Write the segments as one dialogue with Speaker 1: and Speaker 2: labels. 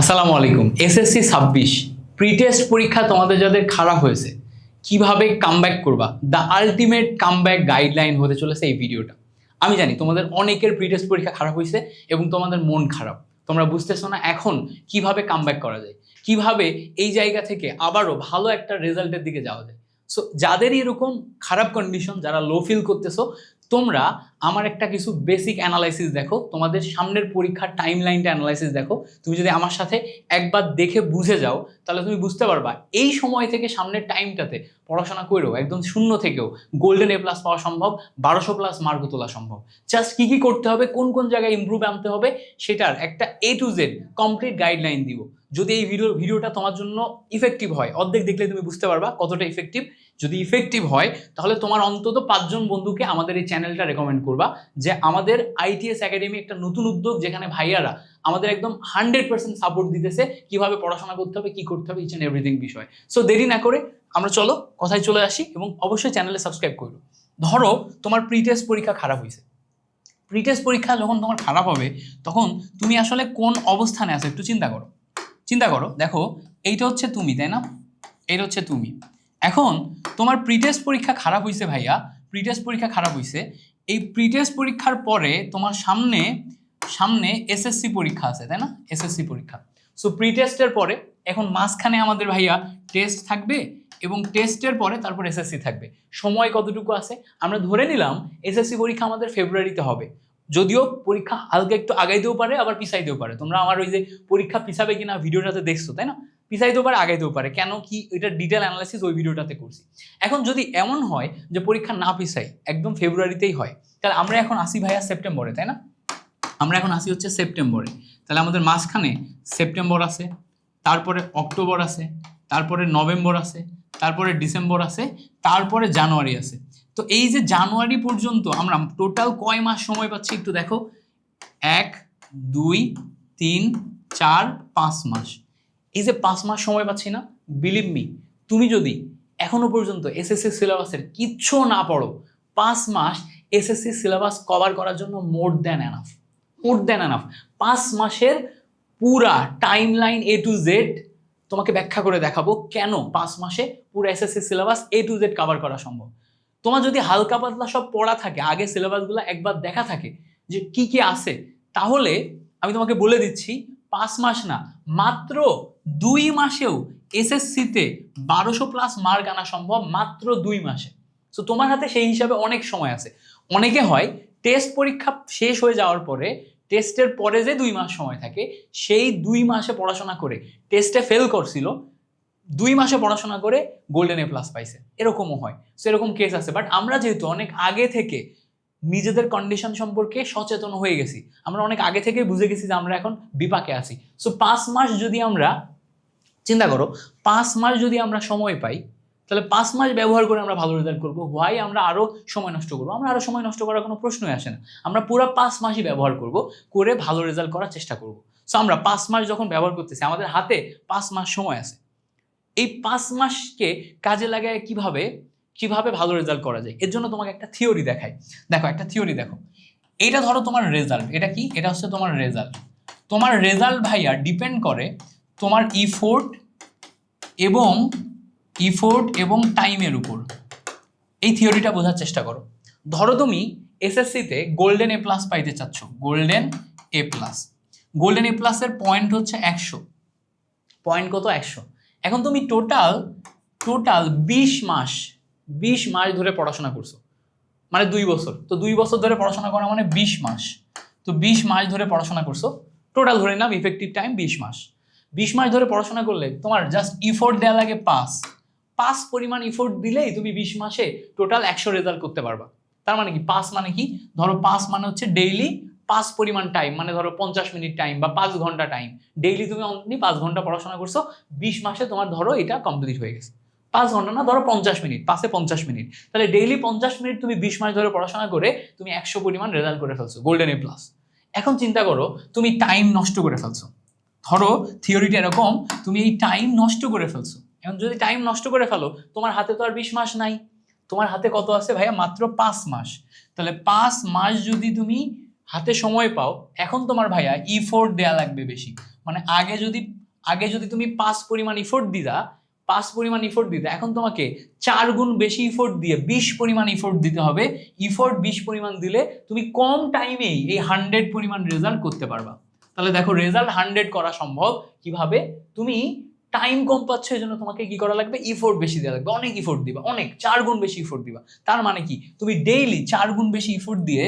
Speaker 1: আসসালামু আলাইকুম। এসএসসি ছাব্বিশ প্রি টেস্ট পরীক্ষা তোমাদের যাদের খারাপ হয়েছে, কীভাবে কামব্যাক করবা? দ্য আলটিমেট কামব্যাক গাইডলাইন হতে চলেছে এই ভিডিওটা আমি জানি তোমাদের অনেকের প্রি টেস্ট পরীক্ষা খারাপ হয়েছে এবং তোমাদের মন খারাপ। তোমরা বুঝতেছো না এখন কীভাবে কামব্যাক করা যায়। কীভাবে এই জায়গা থেকে আবারও ভালো একটা রেজাল্টের দিকে যাওয়া যায়। সো যাদেরই এরকম খারাপ কন্ডিশন যারা লো ফিল করতেছো তোমরা আমার একটা কিছু বেসিক অ্যানালাইসিস দেখো, তোমাদের সামনের পরীক্ষার টাইম লাইনটা অ্যানালাইসিস দেখো। তুমি যদি আমার সাথে একবার দেখে বুঝে যাও, তাহলে তুমি বুঝতে পারবা, এই সময় থেকে সামনের টাইমটাতে পড়াশোনা করেও একদম শূন্য থেকেও। গোল্ডেন এ প্লাস পাওয়া সম্ভব, বারোশো প্লাস মার্ক তোলা সম্ভব। জাস্ট কী কী করতে হবে, কোন কোন জায়গায় ইমপ্রুভ আনতে হবে, সেটার একটা A to Z complete guideline দিব যদি এই ভিডিও ভিডিওটা তোমার জন্য ইফেক্টিভ হয়, অর্ধেক দেখলে তুমি বুঝতে পারবা কতটা ইফেক্টিভ যদি ইফেক্টিভ হয়, তাহলে তোমার অন্তত পাঁচজন বন্ধুকে আমাদের এই চ্যানেলটা রেকমেন্ড করবা যে আমাদের আইটিএস একাডেমি একটা নতুন উদ্যোগ যেখানে ভাইয়ারা আমাদের একদম হান্ড্রেড পার্সেন্ট সাপোর্ট দিতেছে কীভাবে পড়াশোনা করতে হবে, কি করতে হবে ইচ অ্যান্ড এভরিথিং বিষয়। সো দেরি না করে আমরা চলো, কথায় চলে আসি এবং অবশ্যই চ্যানেলে সাবস্ক্রাইব করো। ধরো, তোমার প্রি টেস্ট পরীক্ষা খারাপ হয়েছে। প্রি টেস্ট পরীক্ষা যখন তোমার খারাপ হবে, তখন তুমি আসলে কোন অবস্থানে আছো একটু চিন্তা করো। চিন্তা করো, দেখো, এইটা হচ্ছে তুমি, তাই না? এইটা হচ্ছে তুমি। এখন তোমার প্রিটেস্ট পরীক্ষা খারাপ হয়েছে ভাইয়া প্রিটেস্ট পরীক্ষা খারাপ হয়েছে এই প্রিটেস্ট পরীক্ষার পরে তোমার সামনে সামনে এসএসসি পরীক্ষা আছে, তাই না? এসএসসি পরীক্ষা। সো প্রিটেস্টের পরে এখন মাঝখানে আমাদের ভাইয়া টেস্ট থাকবে এবং টেস্টের পরে তারপর এসএসসি থাকবে। সময় কতটুকু আছে? আমরা ধরে নিলাম এসএসসি পরীক্ষা আমাদের ফেব্রুয়ারিতে হবে। যদিও পরীক্ষা হালকা একটু আগাইতেও পারে, আবার পিছাইতেও পারে। তোমরা আমার ওই যে পরীক্ষা পিছাবে কিনা, ভিডিওটাতে দেখছ, তাই না? পিছাইতেও পারে, আগাইতেও পারে। কেন কি এটা ডিটেল অ্যানালাইসিস ওই ভিডিওটাতে করছি। এখন যদি এমন হয় যে পরীক্ষা না পিছাই একদম ফেব্রুয়ারিতেই হয়, তাহলে আমরা এখন আসি ভাইয়া সেপ্টেম্বরে, তাই না? আমরা এখন আসি হচ্ছে সেপ্টেম্বরে। তাহলে আমাদের মাঝখানে সেপ্টেম্বর আছে, তারপরে অক্টোবর আছে, তারপরে নভেম্বর আছে, তারপরে ডিসেম্বর আছে, তারপরে জানুয়ারি আছে। তো এই যে জানুয়ারি পর্যন্ত আমরা টোটাল কয় মাস সময় পাচ্ছি একটু দেখো? এক, দুই, তিন, চার, পাঁচ মাস। এই যে পাঁচ মাস সময় পাচ্ছি না? বিলিভ মি তুমি যদি এখনও পর্যন্ত এসএসসি সিলেবাসের কিচ্ছু না পড়ো, পাঁচ মাস এসএসসি সিলেবাস কভার করার জন্য মোর দেন এনাফ মোর দেন এনাফ পাঁচ মাসের পুরা time line A to Z তোমাকে ব্যাখ্যা করে দেখাবো কেন পাঁচ মাসে পুরো SSC syllabus A to Z cover করা সম্ভব। তোমার যদি হালকা পাতলা সব পড়া থাকে, আগে সিলেবাসগুলো একবার দেখা থাকে যে কি কি আছে, তাহলে আমি তোমাকে বলে দিচ্ছি, পাঁচ মাস না, মাত্র দুই মাসেও এসএসসিতে বারোশো প্লাস মার্ক আনা সম্ভব মাত্র দুই মাসে। সো তোমার হাতে সেই হিসাবে অনেক সময় আছে। অনেকে হয় টেস্ট পরীক্ষা শেষ হয়ে যাওয়ার পরে টেস্টের পরে যে দুই মাস সময় থাকে, সেই দুই মাসে পড়াশোনা করে টেস্টে ফেল করছিল, দুই মাসে পড়াশোনা করে গোল্ডেন এ প্লাস পাইছে। এরকমও হয়। সো এরকম কেস আছে। বাট আমরা যেহেতু অনেক আগে থেকে নিজেদের কন্ডিশন সম্পর্কে সচেতন হয়ে গেছি, আমরা অনেক আগে থেকে বুঝে গেছি যে আমরা এখন বিপাকে আছি। সো পাঁচ মাস যদি আমরা চিন্তা করো, পাঁচ মাস যদি আমরা সময় পাই, তাহলে পাঁচ মাস ব্যবহার করে আমরা ভালো রেজাল্ট করব। হোয়াই আমরা আরও সময় নষ্ট করব? আমরা আরও সময় নষ্ট করার কোনো প্রশ্নই আসে না। আমরা পুরো পাঁচ মাসই ব্যবহার করব, করে ভালো রেজাল্ট করার চেষ্টা করব। সো আমরা পাঁচ মাস যখন ব্যবহার করতেছি, আমাদের হাতে পাঁচ মাস সময় আছে। এই পাঁচ মাসকে কাজে লাগায় কীভাবে? কীভাবে ভালো রেজাল্ট করা যায়? এর জন্য তোমাকে একটা থিওরি দেখাই। দেখো, একটা থিওরি দেখো। এটা ধরো তোমার রেজাল্ট এটা কি? এটা হচ্ছে তোমার রেজাল্ট তোমার রেজাল্ট ভাইয়া ডিপেন্ড করে তোমার ইফোর্ট এবং ইফোর্ট এবং টাইমের উপর। এই থিওরিটা বোঝার চেষ্টা করো। ধরো তুমি এসএসসিতে গোল্ডেন এ প্লাস পাইতে চাচ্ছ। Golden A plus golden A প্লাসের পয়েন্ট হচ্ছে একশো। পয়েন্ট কত? একশো। এখন তুমি টোটাল টোটাল বিশ মাস বিশ মাস ধরে পড়াশোনা করছ। মানে দুই বছর। তো দুই বছর ধরে পড়াশোনা করা মানে বিশ মাস। তো বিশ মাস ধরে পড়াশোনা করছ। টোটাল ধরে নাম ইফেক্টিভ টাইম বিশ মাস। বিশ মাস ধরে পড়াশোনা করলে তোমার জাস্ট ইফোর্ট দেওয়া লাগে পাস পাস পরিমাণ ইফোর্ট দিলেই তুমি বিশ মাসে টোটাল একশো রেজাল্ট করতে পারবা। তার মানে কি? পাস মানে কি? ধরো পাস মানে হচ্ছে ডেইলি পাঁচ পরিমাণ টাইম মানে ধরো পঞ্চাশ মিনিট টাইম বা পাঁচ ঘণ্টা টাইম ডেইলি তুমি অনলি পাঁচ ঘণ্টা পড়াশোনা করছ, বিশ মাসে তোমার ধরো এটা কমপ্লিট হয়ে গেছে। পাঁচ ঘণ্টা না, ধরো পঞ্চাশ মিনিট পাশে পঞ্চাশ মিনিট তাহলে ডেইলি পঞ্চাশ মিনিট তুমি বিশ মাস ধরে পড়াশোনা করে তুমি একশো পরিমাণ রেজাল্ট করে ফেলছো গোল্ডেন এ প্লাস এখন চিন্তা করো, তুমি টাইম নষ্ট করে ফেলছো। ধরো থিওরিটা এরকম, তুমি এই টাইম নষ্ট করে ফেলছো। এখন যদি টাইম নষ্ট করে ফেলো, তোমার হাতে তো আর বিশ মাস নাই। তোমার হাতে কত আছে ভাইয়া? মাত্র পাঁচ মাস। তাহলে পাঁচ মাস যদি তুমি হাতে সময় পাও, এখন তোমার ভাইয়া ইফোর্ট দেয়া লাগবে বেশি। মানে আগে যদি আগে যদি তুমি পাঁচ পরিমাণ ইফোর্ট দিতা, পাঁচ পরিমাণ ইফোর্ট দিতে, এখন তোমাকে চার গুণ বেশি ইফোর্ট দিয়ে বিশ পরিমাণ ইফোর্ট দিতে হবে। ইফোর্ট বিশ পরিমাণ দিলে তুমি কম টাইমেই এই হান্ড্রেড পরিমাণ রেজাল্ট করতে পারবা। তাহলে দেখো রেজাল্ট হান্ড্রেড করা সম্ভব। কীভাবে? তুমি টাইম কম পাচ্ছ, এই জন্য তোমাকে কি করা লাগবে? ইফোর্ট বেশি দেওয়া লাগবে। অনেক ইফোর্ট দিবা, অনেক, চার গুণ বেশি ইফোর্ট দিবা। তার মানে কি? তুমি ডেইলি চার গুণ বেশি ইফোর্ট দিয়ে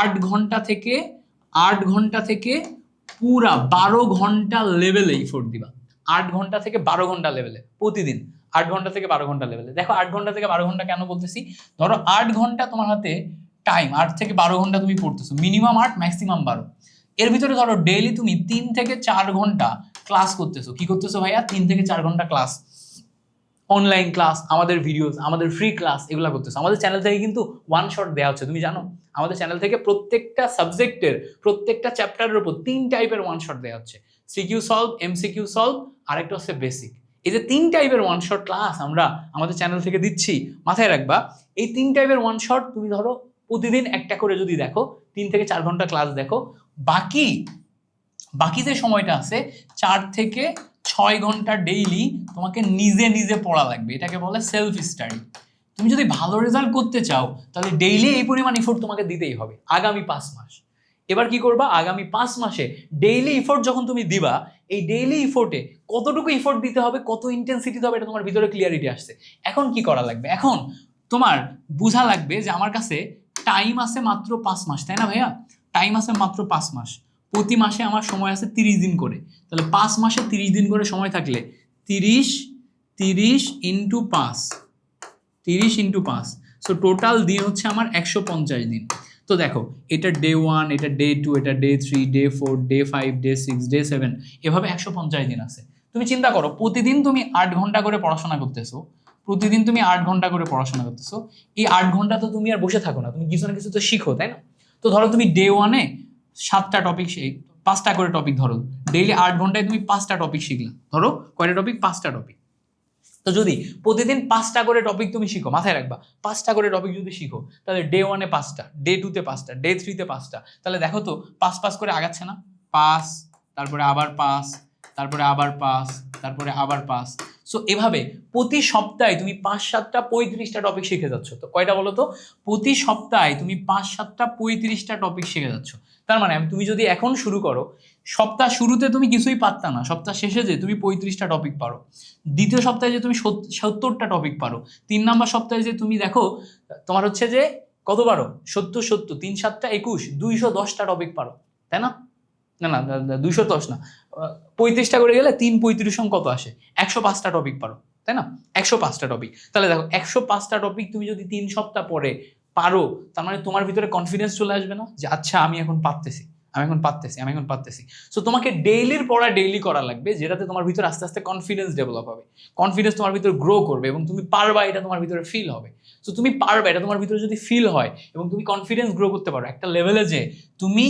Speaker 1: আট ঘণ্টা থেকে, আট ঘণ্টা থেকে পুরা বারো ঘণ্টা লেভেলে ইফোর্ট দিবা। আট ঘণ্টা থেকে বারো ঘণ্টা লেভেলে প্রতিদিন। আট ঘণ্টা থেকে বারো ঘণ্টা লেভেলে দেখো, আট ঘণ্টা থেকে বারো ঘণ্টা কেন বলতেছি? ধরো, আট ঘণ্টা তোমার হাতে টাইম আট থেকে বারো ঘণ্টা তুমি পড়তেছো। মিনিমাম আট ম্যাক্সিমাম বারো। এর ভিতরে ধরো ডেইলি তুমি তিন থেকে চার ঘণ্টা ক্লাস করতেছো। কি করতেছো ভাইয়া? তিন থেকে চার ঘণ্টা ক্লাস অনলাইন ক্লাস আমাদের ভিডিওস আমাদের ফ্রি ক্লাস এগুলো করতেছো। আমাদের চ্যানেল থেকে কিন্তু ওয়ান শট দেওয়া হচ্ছে, তুমি জানো? আমাদের চ্যানেল থেকে প্রত্যেকটা সাবজেক্টের প্রত্যেকটা চ্যাপ্টারের উপর তিন টাইপের ওয়ান শট দেওয়া হচ্ছে। সিকিউ সলভ এমসিকিউ সলভ আরেকটা হচ্ছে বেসিক এই যে তিন টাইপের ওয়ান শট ক্লাস আমরা আমাদের চ্যানেল থেকে দিচ্ছি, মাথায় রাখবা, এই তিন টাইপের ওয়ান শট তুমি ধরো প্রতিদিন একটা করে যদি দেখো, তিন থেকে চার ঘণ্টা ক্লাস দেখো, বাকি বাকি যে সময়টা আছে, চার থেকে ছয় ঘণ্টা ডেইলি তোমাকে নিজে নিজে পড়া লাগবে। এটাকে বলে সেলফ স্টাডি তুমি যদি ভালো রেজাল্ট করতে চাও, তাহলে ডেইলি এই পরিমাণ ইফোর্ট তোমাকে দিতেই হবে, আগামী পাঁচ মাস। এবার কি করবা? আগামী পাঁচ মাসে ডেইলি ইফোর্ট যখন তুমি দিবা, এই ডেইলি ইফোর্টে কতটুকু ইফোর্ট দিতে হবে, কত ইন্টেন্সিটি হবে, এটা তোমার ভিতরে ক্লিয়ারিটি আসছে। এখন কি করা লাগবে? এখন তোমার বোঝা লাগবে যে আমার কাছে টাইম আছে মাত্র পাঁচ মাস, তাই না ভাইয়া? টাইম আছে মাত্র পাঁচ মাস। প্রতি মাসে আমার সময় আছে তিরিশ দিন করে। তাহলে পাঁচ মাসে তিরিশ দিন করে সময় থাকলে তিরিশ তিরিশ ইন্টু পাঁচ, তিরিশ ইন্টু পাঁচ। সো টোটাল দিন হচ্ছে আমার একশো পঞ্চাশ দিন। তো দেখো, এটা ডে ওয়ান এটা ডে টু এটা day three day four day five day six day seven এভাবে একশো পঞ্চাশ দিন আছে। তুমি চিন্তা করো, প্রতিদিন তুমি আট ঘণ্টা করে পড়াশোনা করতেছো প্রতিদিন তুমি আট ঘণ্টা করে পড়াশোনা করতেছো। এই আট ঘণ্টা তো তুমি আর বসে থাকো না, তুমি কিছু না কিছু তো শিখো, তাই না? তো ধরো তুমি ডে ওয়ানে সাতটা টপিক পাঁচটা করে টপিক ধরো ডেইলি আট ঘন্টায় তুমি পাঁচটা টপিক শিখলা। ধরো, কয়টা টপিক পাঁচটা টপিক তো যদি প্রতিদিন পাঁচটা করে টপিক তুমি শিখো, মাথায় রাখবা, পাঁচটা করে টপিক যদি শিখো, তাহলে ডে ওয়ানে পাঁচটা ডে টুতে পাঁচটা ডে থ্রিতে পাঁচটা। তাহলে দেখো তো, পাঁচ পাঁচ করে আগাচ্ছে না? পাঁচ, তারপরে আবার পাঁচ, তারপরে আবার পাঁচ, তারপরে আবার পাঁচ। সো এভাবে প্রতি সপ্তাহে তুমি পাঁচ সাতটা পঁয়ত্রিশটা টপিক শিখে যাচ্ছ। তো কয়টা বলো তো? প্রতি সপ্তাহে তুমি পাঁচ সাতটা পঁয়ত্রিশটা টপিক শিখে যাচ্ছ। তার মানে আমি- তুমি যদি এখন শুরু করো, সপ্তাহ শুরুতে তুমি কিছুই পারতা না। সপ্তাহ শেষে যে তুমি পঁয়ত্রিশটা টপিক পারো। দ্বিতীয় সপ্তাহে যে তুমি সত- সত্তরটা টপিক পারো। তিন নাম্বার সপ্তাহে যে তুমি দেখো, তোমার হচ্ছে যে কত পারো? সত্তর সত্তর। তিন সাতটা একুশ, দুইশো দশটা টপিক পারো। তাই না? না না দুইশো দশ না। পঁয়ত্রিশটা করে গেলে তিন পঁয়ত্রিশ সঙ্গ কত আসে। একশো পাঁচটা টপিক পারো, তাই না? একশো পাঁচটা টপিক তাহলে দেখো, একশো পাঁচটা টপিক তুমি যদি তিন সপ্তাহ পরে পারো, তার মানে তোমার ভিতরে কনফিডেন্স চলে আসবে না যে আচ্ছা আমি এখন পারতেছি, আমি এখন পারতেছি, আমি এখন পারতেছি। সো তোমাকে ডেইলির পড়া ডেইলি করা লাগবে, যেটাতে তোমার ভিতরে আস্তে আস্তে কনফিডেন্স ডেভেলপ হবে। কনফিডেন্স তোমার ভিতরে গ্রো করবে এবং তুমি পারবা, এটা তোমার ভিতরে ফিল হবে। সো তুমি পারবে, এটা তোমার ভিতরে যদি ফিল হয় এবং তুমি কনফিডেন্স গ্রো করতে পারো, একটা লেভেলে যে তুমি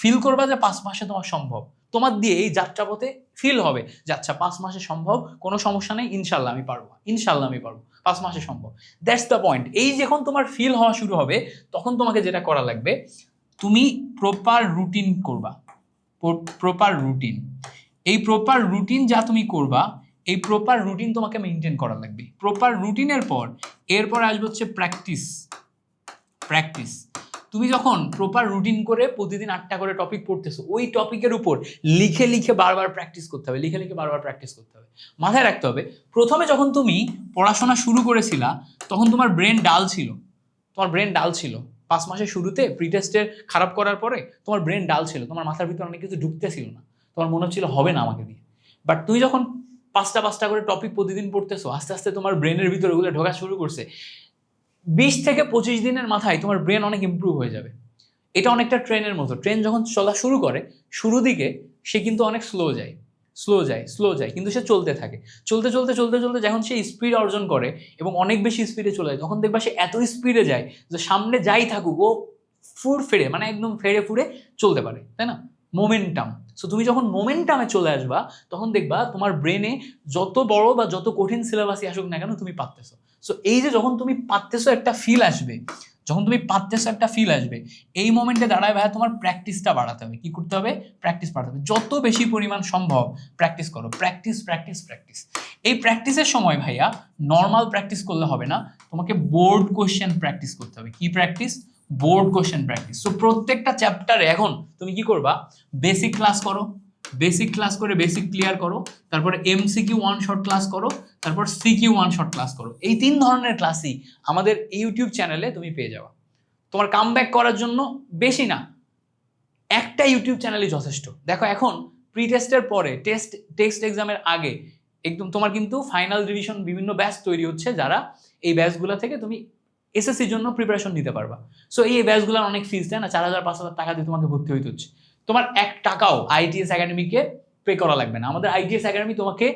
Speaker 1: ফিল করবা যে পাঁচ মাসে তোমার সম্ভব। তোমার দিয়ে এই যাত্রাপথে ফিল হবে যে আচ্ছা পাঁচ মাসে সম্ভব, কোনো সমস্যা নেই, ইনশাল্লাহ আমি পারব। ইনশাল্লাহ আমি পারব, পাঁচ মাসে সম্ভব। দ্যাটস দ্য পয়েন্ট এই যখন তোমার ফিল হওয়া শুরু হবে, তখন তোমাকে যেটা করা লাগবে, তুমি প্রপার রুটিন করবা। প্রপার রুটিন এই প্রপার রুটিন যা তুমি করবা, এই প্রপার রুটিন তোমাকে মেনটেন করা লাগবে। প্রপার রুটিনের পর, এরপর আসবে হচ্ছে প্র্যাকটিস প্র্যাকটিস তুমি যখন প্রপার রুটিন করে প্রতিদিন আটটা করে টপিক পড়তেছো, ওই টপিকের উপর লিখে লিখে বারবার প্র্যাকটিস করতে হবে, লিখে লিখে বারবার প্র্যাকটিস করতে হবে। মাথায় রাখতে হবে, প্রথমে যখন তুমি পড়াশোনা শুরু করেছিলা, তখন তোমার ব্রেন ডাল ছিল। তোমার ব্রেন ডাল ছিল। পাঁচ মাসের শুরুতে প্রি টেস্টের খারাপ করার পরে তোমার ব্রেন ডাল ছিল। তোমার মাথার ভিতরে অনেক কিছু ঢুকতেছিল না। তোমার মনে হচ্ছিল, হবে না আমাকে দিয়ে। বাট তুমি যখন পাঁচটা পাঁচটা করে টপিক প্রতিদিন পড়তেছো, আস্তে আস্তে তোমার ব্রেনের ভিতরে ওগুলো ঢোকা শুরু করছে। বিশ থেকে পঁচিশ দিনের মাথায় তোমার ব্রেন অনেক ইম্প্রুভ হয়ে যাবে। এটা অনেকটা ট্রেনের মতো। ট্রেন যখন চলা শুরু করে, শুরু দিকে সে কিন্তু অনেক স্লো যায়। স্লো যায় স্লো যায়, কিন্তু সে চলতে থাকে। চলতে চলতে চলতে চলতে যখন সে স্পিড অর্জন করে এবং অনেক বেশি স্পিডে চলে যায়, তখন দেখবা সে এত স্পিডে যায় যে সামনে যাই থাকুক, ও ফুর ফেরে মানে একদম ফেরে ফুরে চলতে পারে, তাই না? মোমেন্টাম সো তুমি যখন মোমেন্টামে চলে আসবা, তখন দেখবা তোমার ব্রেনে যত বড় বা যত কঠিন সিলেবাসই আসুক না কেন তুমি পারতেছো। সো এই যে যখন তুমি পারতেছো একটা ফিল আসবে, যখন তুমি পারতেছো একটা ফিল আসবে, এই মোমেন্টে দাঁড়ায় ভাইয়া তোমার প্র্যাকটিসটা বাড়াতে হবে। কি করতে হবে? প্র্যাকটিস বাড়াতে হবে। যত বেশি পরিমাণ সম্ভব প্র্যাকটিস করো। প্র্যাকটিস প্র্যাকটিস প্র্যাকটিস এই প্র্যাকটিসের সময় ভাইয়া নর্মাল প্র্যাকটিস করলে হবে না। তোমাকে বোর্ড কোশ্চেন প্র্যাকটিস করতে হবে। কি practice board question practice so প্রত্যেকটা চ্যাপ্টারে এখন তুমি কি করবা? বেসিক ক্লাস করো বেসিক ক্লাস করে বেসিক ক্লিয়ার করো, তারপরে এমসিকিউ ওয়ান শর্ট ক্লাস করো, তারপর সিকিউ ওয়ান শর্ট ক্লাস করো। এই তিন ধরনের ক্লাসই আমাদের ইউটিউব চ্যানেলে তুমি পেয়ে যাওয়া তোমার কাম করার জন্য বেশি না, একটা ইউটিউব চ্যানেলই যথেষ্ট। দেখো এখন প্রি টেস্টের পরে টেস্ট টেস্ট এক্সামের আগে, একদম তোমার কিন্তু ফাইনাল রিভিশন বিভিন্ন ব্যাচ তৈরি হচ্ছে যারা এই ব্যাচগুলো থেকে তুমি এসএসসির জন্য প্রিপারেশন নিতে পারবা। সো এই ব্যাচগুলোর অনেক ফিস দেয় না, চার হাজার, পাঁচ হাজার টাকা দিয়ে তোমাকে ভর্তি হইতে হচ্ছে। তোমার এক টাকাও আইটিএস একাডেমিকে পে করা লাগবে না। আমাদের আইটিএস একাডেমি তোমাকে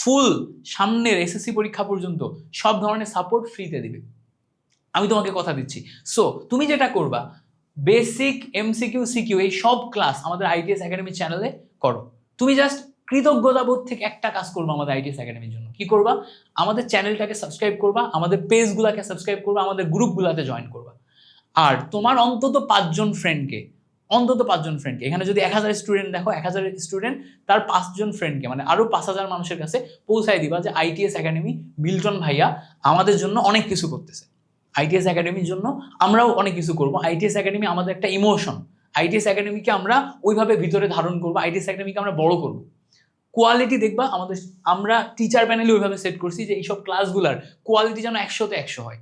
Speaker 1: ফুল সামনের এসএসসি পরীক্ষা পর্যন্ত সব ধরনের সাপোর্ট ফ্রিতে দিবে। আমি তোমাকে কথা দিচ্ছি। সো তুমি যেটা করবা বেসিক এমসিকিউ সিকিউ এই সব ক্লাস আমাদের আইটিএস একাডেমি চ্যানেলে করো। তুমি জাস্ট কৃতজ্ঞতাবোধ থেকে একটা কাজ করব আমাদের আইটিএস একাডেমির জন্য। কি করবা? আমাদের চ্যানেলটাকে সাবস্ক্রাইব করবা, আমাদের পেজগুলোকে সাবস্ক্রাইব করবা, আমাদের গ্রুপগুলোতে জয়েন করবা। আর তোমার অন্তত পাঁচজন ফ্রেন্ডকে অন্তত পাঁচজন ফ্রেন্ডকে এখানে যদি এক হাজার স্টুডেন্ট দেখো, এক হাজার স্টুডেন্ট তার পাঁচজন ফ্রেন্ডকে মানে আরও পাঁচ হাজার মানুষের কাছে পৌঁছায় দিবা যে আইটিএস একাডেমি মিল্টন ভাইয়া আমাদের জন্য অনেক কিছু করতেছে। আইটিএস একাডেমির জন্য আমরাও অনেক কিছু করব। আইটিএস একাডেমি আমাদের একটা ইমোশন আইটিএস একাডেমিকে আমরা ওইভাবে ভিতরে ধারণ করব। আইটিএস একাডেমিকে আমরা বড় করব। কোয়ালিটি দেখবা, আমাদের, আমরা টিচার প্যানেলে ওইভাবে সেট করছি যে এইসব ক্লাসগুলার কোয়ালিটি যেন একশোতে একশো হয়।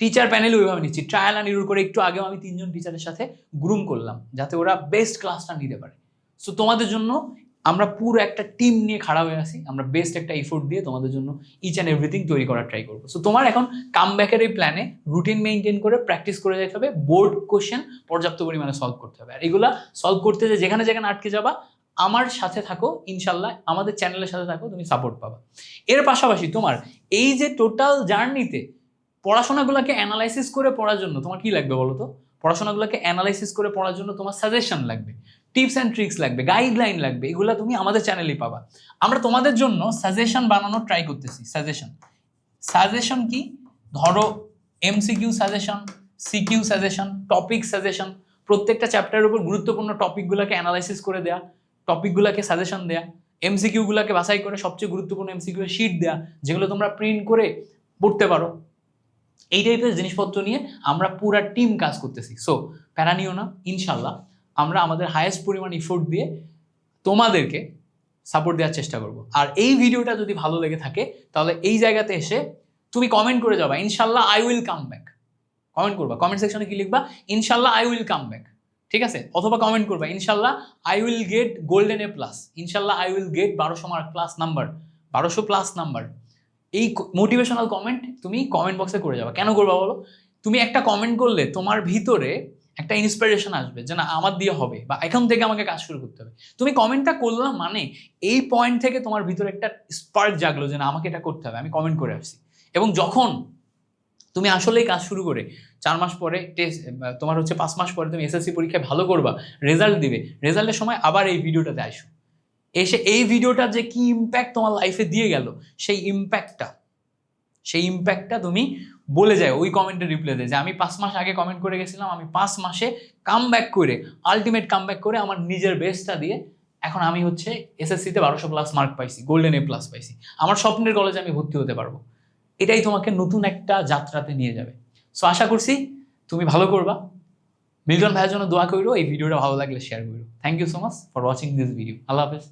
Speaker 1: টিচার প্যানেলে ওইভাবে নিচ্ছি। ট্রায়াল অ্যান্ড ইউর করে একটু আগেও আমি তিনজন টিচারের সাথে গ্রুম করলাম, যাতে ওরা বেস্ট ক্লাসটা নিতে পারে। সো তোমাদের জন্য আমরা পুরো একটা টিম নিয়ে খাড়া হয়ে আসি আমরা বেস্ট একটা এফোর্ট দিয়ে তোমাদের জন্য ইচ অ্যান্ড এভরিথিং তৈরি করার ট্রাই করব। সো তোমার এখন কাম ব্যাকের এই প্ল্যানে রুটিন মেনটেন করে প্র্যাকটিস করে যেতে হবে। বোর্ড কোশ্চেন পর্যাপ্ত পরিমাণে সলভ করতে হবে। আর এগুলা সলভ করতে যে যেখানে যেখানে আটকে যাবা আমার সাথে থাকো, ইনশাল্লাহ, আমাদের চ্যানেলের সাথে থাকো, তুমি সাপোর্ট পাবা। এর পাশাপাশি তোমার এই যে টোটাল জার্নিতে পড়াশোনাগুলোকে অ্যানালাইসিস করে পড়ার জন্য তোমার কি লাগবে বলো তো? পড়াশোনাগুলোকে অ্যানালাইসিস করে পড়ার জন্য তোমার সাজেশন লাগবে টিপস অ্যান্ড ট্রিক্স লাগবে গাইডলাইন লাগবে, এগুলো তুমি আমাদের চ্যানেলেই পাবা। আমরা তোমাদের জন্য সাজেশন বানানোর ট্রাই করতেছি সাজেশন সাজেশন কি? ধরো MCQ suggestion CQ suggestion topic suggestion প্রত্যেকটা চ্যাপ্টারের উপর গুরুত্বপূর্ণ টপিকগুলোকে অ্যানালাইসিস করে দেয়া। টপিকগুলোকে সাজেশন দেয়া এমসিকিউগুলোকে বাছাই করে সবচেয়ে গুরুত্বপূর্ণ এমসিকিউ শিট দেয়া, যেগুলো তোমরা প্রিন্ট করে পড়তে পারো। এই টাইপের জিনিসপত্র নিয়ে আমরা পুরা টিম কাজ করতেছি। সো প্যারা নিও না, ইনশাল্লাহ আমরা আমাদের হায়েস্ট পরিমাণ ইফোর্ট দিয়ে তোমাদেরকে সাপোর্ট দেওয়ার চেষ্টা করব। আর এই ভিডিওটা যদি ভালো লেগে থাকে, তাহলে এই জায়গাতে এসে তুমি কমেন্ট করে যাবা, ইনশাল্লাহ I will come back comment করবা কমেন্ট সেকশনে কি লিখবা? ইনশাল্লাহ আই উইল কাম ব্যাক ঠিক আছে? অথবা কমেন্ট করবা, ইনশাল্লাহ I will get golden A plus ইনশাল্লাহ আই উইল গেট বারোশো মার্ক প্লাস নাম্বার বারোশো প্লাস নাম্বার এই মোটিভেশনাল কমেন্ট তুমি কমেন্ট বক্সে করে যাবা। কেন করবা বলো? তুমি একটা কমেন্ট করলে তোমার ভিতরে একটা ইন্সপিরেশন আসবে যে না, আমার দিয়ে হবে বা এখন থেকে আমাকে কাজ শুরু করতে হবে। তুমি কমেন্টটা করলাম মানে এই পয়েন্ট থেকে তোমার ভিতরে একটা স্পার্ক জাগলো যে না, আমাকে এটা করতে হবে। আমি কমেন্ট করে আসছি। এবং যখন তুমি আসলেই কাজ শুরু করে চার মাস পরে টেস্ট তোমার হচ্ছে পাঁচ মাস পরে তুমি এসএসসি পরীক্ষায় ভালো করবা রেজাল্ট দিবে। রেজাল্টের সময় আবার এই ভিডিওটাতে আসো। এসে এই ভিডিওটা যে কি ইম্প্যাক্ট তোমার লাইফে দিয়ে গেল, সেই ইম্প্যাক্টটা সেই ইম্প্যাক্টটা তুমি বলে যায় ওই কমেন্টে রিপ্লাই দেয় যে আমি পাঁচ মাস আগে কমেন্ট করে গেছিলাম, আমি পাঁচ মাসে কাম ব্যাক করে আলটিমেট কাম ব্যাক করে আমার নিজের বেস্টটা দিয়ে এখন আমি হচ্ছে এসএসসিতে বারোশো প্লাস মার্ক পাইছি গোল্ডেন এ প্লাস পাইছি। আমার স্বপ্নের কলেজে আমি ভর্তি হতে পারব। এটাই তোমাকে নতুন একটা যাত্রাতে নিয়ে যাবে। সো আশা করছি তুমি ভালো করবা। মিল্টন ভাইয়ের জন্য দোয়া করো এই ভিডিওটা ভালো লাগলে শেয়ার করো thank you so much for watching this video আল্লাহ হাফেজ।